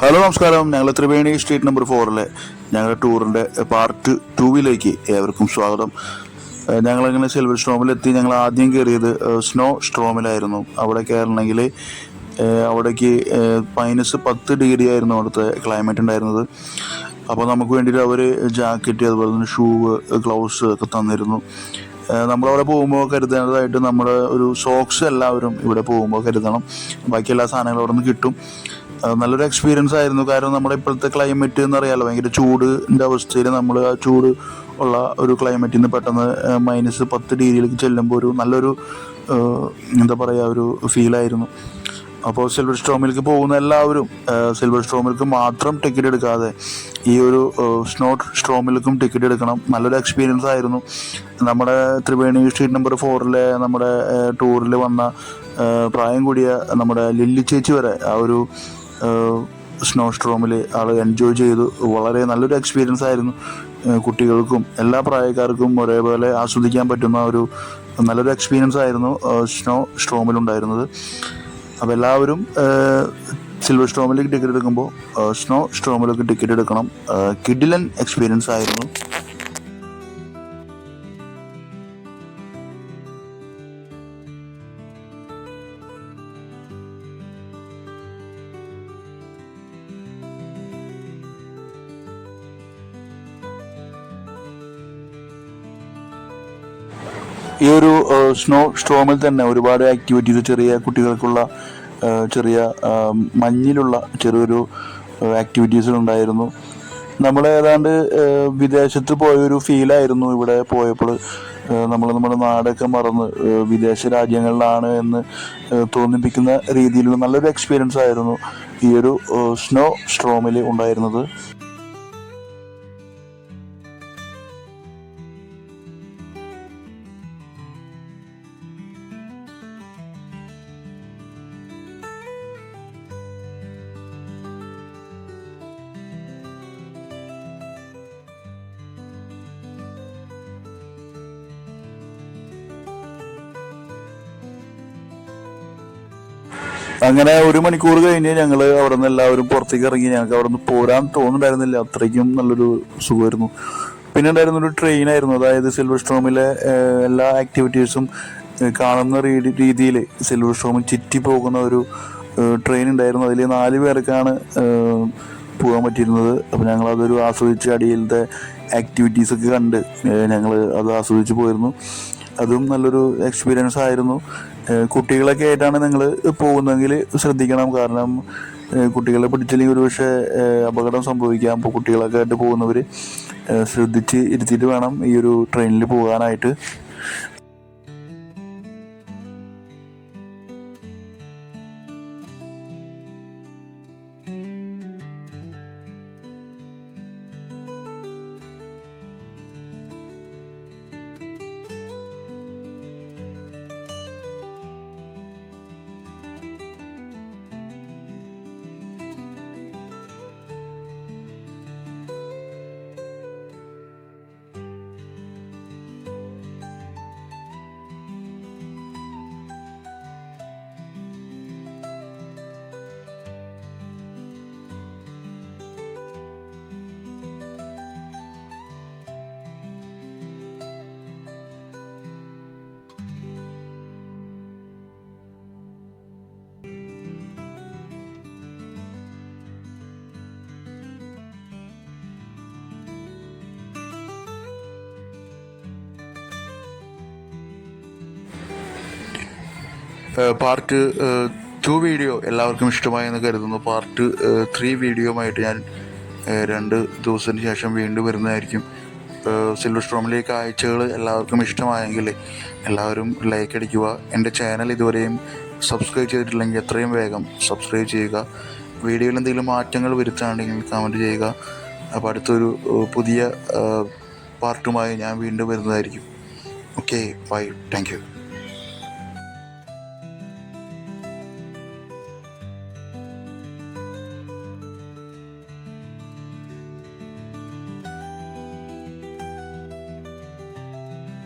Hello നമസ്കാരം. ഞങ്ങൾ Triveni street number ഫോറിലെ ഞങ്ങളുടെ ടൂറിന്റെ പാർട്ട് ടൂവിലേക്ക് ഏവർക്കും സ്വാഗതം. ഞങ്ങളങ്ങനെ സിൽവർ സ്ട്രോമിലെത്തി. ഞങ്ങൾ ആദ്യം കയറിയത് സ്നോ സ്ട്രോമിലായിരുന്നു. അവിടെ കയറണമെങ്കിൽ അവിടേക്ക് മൈനസ് പത്ത് ഡിഗ്രി ആയിരുന്നു അവിടുത്തെ ക്ലൈമറ്റ് ഉണ്ടായിരുന്നത്. അപ്പോൾ നമുക്ക് വേണ്ടിയിട്ട് അവർ ജാക്കറ്റ് അതുപോലെ തന്നെ ഷൂവ് ഗ്ലൗസ് ഒക്കെ തന്നിരുന്നു. നമ്മളവിടെ പോകുമ്പോൾ കരുതേണ്ടതായിട്ട് നമ്മുടെ ഒരു സോക്സ് എല്ലാവരും ഇവിടെ പോകുമ്പോൾ കരുതണം. ബാക്കി എല്ലാ സാധനങ്ങളും അവിടെ നിന്ന് കിട്ടും നല്ലൊരു എക്സ്പീരിയൻസ് ആയിരുന്നു. കാരണം നമ്മുടെ ഇപ്പോഴത്തെ ക്ലൈമറ്റ് എന്ന് അറിയാലോ ഭയങ്കര ചൂടിന്റെ അവസ്ഥയിൽ നമ്മൾ ആ ചൂട് ഉള്ള ഒരു ക്ലൈമറ്റിൽ നിന്ന് പെട്ടെന്ന് മൈനസ് പത്ത് ഡിഗ്രിയിലേക്ക് ചെല്ലുമ്പോൾ ഒരു നല്ലൊരു എന്താ പറയുക ഒരു ഫീലായിരുന്നു അപ്പോൾ സിൽവർ സ്ട്രോമിലേക്ക് പോകുന്ന എല്ലാവരും സിൽവർ സ്ട്രോമിലേക്ക് മാത്രം ടിക്കറ്റ് എടുക്കാതെ ഈ ഒരു സ്നോ സ്ട്രോമിലേക്കും ടിക്കറ്റ് എടുക്കണം. നല്ലൊരു എക്സ്പീരിയൻസ് ആയിരുന്നു. നമ്മുടെ ത്രിവേണി സ്ട്രീറ്റ് നമ്പർ ഫോറിലെ നമ്മുടെ ടൂറിൽ വന്ന പ്രായം കൂടിയ നമ്മുടെ ലില്ലി ചേച്ചി വരെ ആ ഒരു സ്നോ സ്ട്രോമിൽ ആൾ എൻജോയ് ചെയ്തു. വളരെ നല്ലൊരു എക്സ്പീരിയൻസ് ആയിരുന്നു കുട്ടികൾക്കും എല്ലാ പ്രായക്കാർക്കും ഒരേപോലെ ആസ്വദിക്കാൻ പറ്റുന്ന ഒരു നല്ലൊരു എക്സ്പീരിയൻസ് ആയിരുന്നു സ്നോ സ്ട്രോമിലുണ്ടായിരുന്നത് അപ്പോൾ എല്ലാവരും സിൽവർ സ്റ്റോമിലേക്ക് ടിക്കറ്റ് എടുക്കുമ്പോൾ സ്നോ സ്റ്റോമിലേക്ക് ടിക്കറ്റ് എടുക്കണം. കിഡിലൻ എക്സ്പീരിയൻസ് ആയിരുന്നു. ഈ ഒരു സ്നോ സ്ട്രോമിൽ തന്നെ ഒരുപാട് ആക്ടിവിറ്റീസ് ചെറിയ കുട്ടികൾക്കുള്ള ചെറിയ മഞ്ഞിലുള്ള ചെറിയൊരു ആക്ടിവിറ്റീസ് ഉണ്ടായിരുന്നു. നമ്മൾ ഏതാണ്ട് വിദേശത്ത് പോയൊരു ഫീലായിരുന്നു ഇവിടെ പോയപ്പോൾ നമ്മൾ നമ്മുടെ നാടൊക്കെ മറന്ന് വിദേശ രാജ്യങ്ങളിലാണ് എന്ന് തോന്നിപ്പിക്കുന്ന രീതിയിലുള്ള നല്ലൊരു എക്സ്പീരിയൻസ് ആയിരുന്നു ഈ ഒരു സ്നോ സ്ട്രോമിൽ ഉണ്ടായിരുന്നത്. അങ്ങനെ ഒരു മണിക്കൂർ കഴിഞ്ഞ് ഞങ്ങൾ അവിടെ നിന്ന് എല്ലാവരും പുറത്തേക്ക് ഇറങ്ങി. ഞങ്ങൾക്ക് അവിടെ നിന്ന് പോരാൻ തോന്നുന്നുണ്ടായിരുന്നില്ല. അത്രയ്ക്കും നല്ലൊരു സുഖമായിരുന്നു. പിന്നെ ഉണ്ടായിരുന്ന ഒരു ട്രെയിനായിരുന്നു അതായത് സിൽവർ സ്ട്രോമിലെ എല്ലാ ആക്ടിവിറ്റീസും കാണുന്ന രീതിയിൽ സിൽവർ സ്ട്രോമിൽ ചുറ്റി പോകുന്ന ഒരു ട്രെയിൻ ഉണ്ടായിരുന്നു. അതിൽ നാല് പേർക്കാണ് പോകാൻ പറ്റിയിരുന്നത്. അപ്പോൾ ഞങ്ങൾ അതൊരു ആസ്വദിച്ച് അടിയിലത്തെ ആക്ടിവിറ്റീസൊക്കെ കണ്ട് ഞങ്ങൾ അത് ആസ്വദിച്ച് പോയിരുന്നു. അതും നല്ലൊരു എക്സ്പീരിയൻസ് ആയിരുന്നു. കുട്ടികളൊക്കെ ആയിട്ടാണ് നിങ്ങൾ പോകുന്നതെങ്കിൽ ശ്രദ്ധിക്കണം. കാരണം കുട്ടികളെ പിടിച്ചില്ലെങ്കിൽ ഒരു പക്ഷേ അപകടം സംഭവിക്കാം. അപ്പോൾ കുട്ടികളൊക്കെ ആയിട്ട് പോകുന്നവർ ശ്രദ്ധിച്ച് ഇരുത്തിയിട്ട് വേണം ഈ ഒരു ട്രെയിനിൽ പോകാനായിട്ട്. പാർട്ട് ടു വീഡിയോ എല്ലാവർക്കും ഇഷ്ടമായി എന്ന് കരുതുന്നു. പാർട്ട് ത്രീ വീഡിയോയുമായിട്ട് ഞാൻ രണ്ട് ദിവസത്തിന് ശേഷം വീണ്ടും വരുന്നതായിരിക്കും. സിൽവർ സ്ട്രോമിലെ കാഴ്ചകൾ എല്ലാവർക്കും ഇഷ്ടമായെങ്കിൽ എല്ലാവരും ലൈക്ക് അടിക്കുക. എന്റെ ചാനൽ ഇതുവരെയും സബ്സ്ക്രൈബ് ചെയ്തിട്ടില്ലെങ്കിൽ എത്രയും വേഗം സബ്സ്ക്രൈബ് ചെയ്യുക. വീഡിയോയിൽ എന്തെങ്കിലും മാറ്റങ്ങൾ വരുത്താണെങ്കിൽ കമന്റ് ചെയ്യുക. അപ്പോൾ അടുത്തൊരു പുതിയ പാർട്ടുമായി ഞാൻ വീണ്ടും വരുന്നതായിരിക്കും. Okay bye thank